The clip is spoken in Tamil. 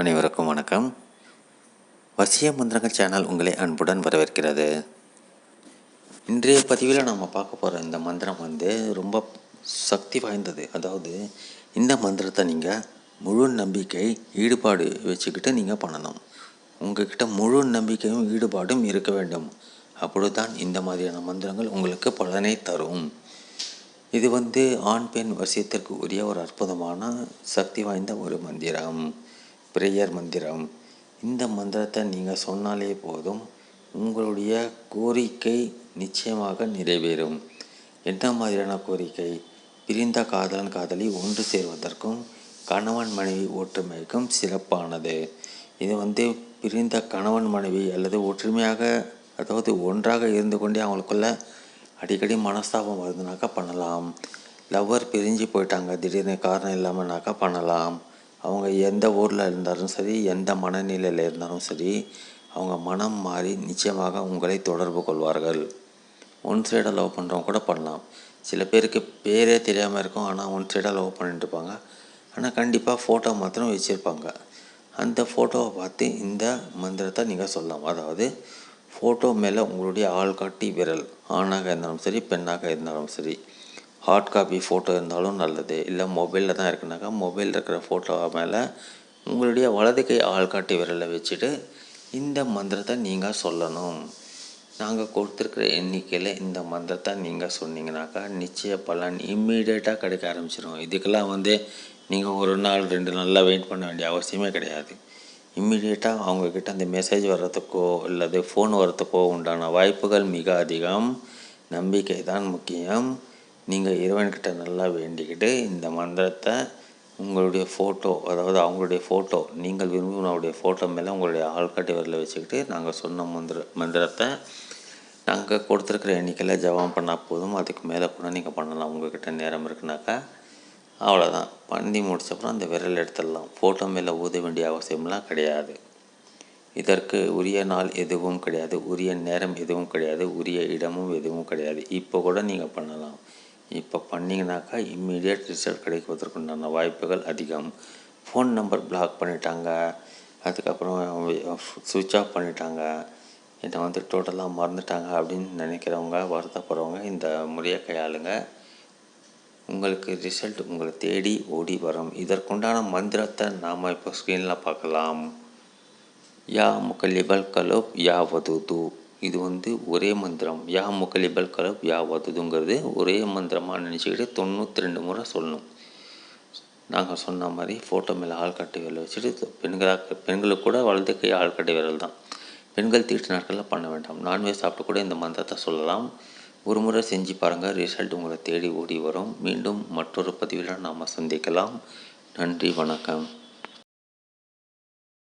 அனைவருக்கும் வணக்கம். வசிய மந்திரங்கள் சேனல் உங்களை அன்புடன் வரவேற்கிறது. இன்றைய பதிவில் நாம் பார்க்க போகிற இந்த மந்திரம் வந்து ரொம்ப சக்தி வாய்ந்தது. அதாவது இந்த மந்திரத்தை நீங்கள் முழு நம்பிக்கை ஈடுபாடு வச்சுக்கிட்டு நீங்கள் பண்ணணும். உங்ககிட்ட முழு நம்பிக்கையும் ஈடுபாடும் இருக்க வேண்டும். அப்பொழுது தான் இந்த மாதிரியான மந்திரங்கள் உங்களுக்கு பலனை தரும். இது வந்து ஆண் பெண் வசியத்திற்கு உரிய ஒரு அற்புதமான சக்தி வாய்ந்த ஒரு மந்திரம். ப்ரேயர் மந்திரம். இந்த மந்திரத்தை நீங்கள் சொன்னாலே போதும் உங்களுடைய கோரிக்கை நிச்சயமாக நிறைவேறும். என்ன மாதிரியான கோரிக்கை? பிரிந்த காதலன் காதலி ஒன்று சேர்வதற்கும் கணவன் மனைவி ஒற்றுமைக்கும் சிறப்பானது. இது வந்து பிரிந்த கணவன் மனைவி அல்லது ஒற்றுமையாக அதாவது ஒன்றாக இருந்து கொண்டே அவங்களுக்குள்ள அடிக்கடி மனஸ்தாபம் வருதுனாக்கா பண்ணலாம். லவ்வர் பிரிஞ்சு போயிட்டாங்க திடீர்னு காரணம் இல்லாமல்னாக்கா பண்ணலாம். அவங்க எந்த ஊரில் இருந்தாலும் சரி எந்த மனநிலையில் இருந்தாலும் சரி அவங்க மனம் மாறி நிச்சயமாக உங்களை தொடர்பு கொள்வார்கள். ஒன் சைடாக லவ் பண்ணுறவங்க கூட பண்ணலாம். சில பேருக்கு பேரே தெரியாமல் இருக்கும் ஆனால் ஒன் சைடாக லவ் பண்ணிட்டு இருப்பாங்க. ஆனால் கண்டிப்பாக ஃபோட்டோ மாத்திரம் வச்சுருப்பாங்க. அந்த ஃபோட்டோவை பார்த்து இந்த மந்திரத்தை நீங்கள் சொல்லலாம். அதாவது ஃபோட்டோ மேலே உங்களுடைய ஆள்காட்டி விரல் ஆணாக இருந்தாலும் சரி பெண்ணாக இருந்தாலும் சரி. ஹார்ட் காப்பி ஃபோட்டோ இருந்தாலும் நல்லது. இல்லை மொபைலில் தான் இருக்குனாக்கா மொபைலில் இருக்கிற ஃபோட்டோ மேலே உங்களுடைய வலது கை ஆள்காட்டி விரலை வச்சுட்டு இந்த மந்திரத்தை நீங்கள் சொல்லணும். நாங்கள் கொடுத்துருக்குற எண்ணிக்கையில் இந்த மந்திரத்தை நீங்கள் சொன்னீங்கனாக்கா நிச்சய பலன் இம்மீடியட்டாக கிடைக்க ஆரம்பிச்சிடும் இதுக்கெல்லாம் வந்து நீங்கள் ஒரு நாள் ரெண்டு நாளில் வெயிட் பண்ண வேண்டிய அவசியமே கிடையாது. இம்மிடியேட்டாக அவங்கக்கிட்ட அந்த மெசேஜ் வர்றதுக்கோ அல்லது ஃபோன் வர்றதுக்கோ உண்டான வாய்ப்புகள் மிக அதிகம். நம்பிக்கை தான் முக்கியம். நீங்கள் இறைவன்கிட்ட நல்லா வேண்டிக்கிட்டு இந்த மந்திரத்தை உங்களுடைய ஃபோட்டோ அதாவது அவங்களுடைய ஃபோட்டோ நீங்கள் விரும்பினவுடைய ஃபோட்டோ மேலே உங்களுடைய ஆள்காட்டி வரல வச்சுக்கிட்டு நாங்கள் சொன்ன மந்திர மந்திரத்தை நாங்கள் கொடுத்துருக்குற எண்ணிக்கையில் ஜபம் பண்ணால் போதும். அதுக்கு மேலே கூட நீங்கள் பண்ணலாம். உங்கள்கிட்ட நேரம் இருக்குனாக்கா அவ்வளோதான் பண்ணி முடிச்சப்பறம் அந்த விரல் எடுத்துடலாம். ஃபோட்டோ மேலே ஊத வேண்டிய அவசியம்லாம் கிடையாது. இதற்கு உரிய நாள் எதுவும் கிடையாது. உரிய நேரம் எதுவும் கிடையாது. உரிய இடமும் எதுவும் கிடையாது. இப்போ கூட நீங்கள் பண்ணலாம். இப்போ பண்ணிங்கனாக்கா இம்மீடியட் ரிசல்ட் கிடைப்பதற்குண்டான வாய்ப்புகள் அதிகம். ஃபோன் நம்பர் பிளாக் பண்ணிட்டாங்க. அதுக்கப்புறம் சுவிட்ச் ஆஃப் பண்ணிட்டாங்க. என்னை வந்து டோட்டலாக மறந்துட்டாங்க அப்படின்னு நினைக்கிறவங்க வருத்தப்படுறவங்க இந்த முறையை கையாளுங்க. உங்களுக்கு ரிசல்ட் உங்களை தேடி ஓடி வரும். இதற்குண்டான மந்திரத்தை நாம் இப்போ ஸ்க்ரீனில் பார்க்கலாம். யா முகலிபல் கலோப் யா வதுது. இது வந்து ஒரே மந்திரம். யா முகலிபல் கலப் யா வதுதுங்கிறது ஒரே மந்திரமாக நினச்சிக்கிட்டு தொண்ணூற்றி ரெண்டு முறை சொல்லணும். நாங்கள் சொன்ன மாதிரி ஃபோட்டோ மேலே ஆள்காட்டி விரல் வச்சுட்டு பெண்களாக பெண்களுக்கு கூட வலது கை ஆள்காட்டி விரல் தான். பெண்கள் தீட்டு நாட்களில் பண்ண வேண்டாம். நான்வெஜ் சாப்பிட்டு கூட இந்த மந்திரத்தை சொல்லலாம். ஒரு முறை செஞ்சு பாருங்கள் ரிசல்ட் உங்களை தேடி ஓடி வரும். மீண்டும் மற்றொரு பதிவில் நாம் சந்திக்கலாம். நன்றி வணக்கம்.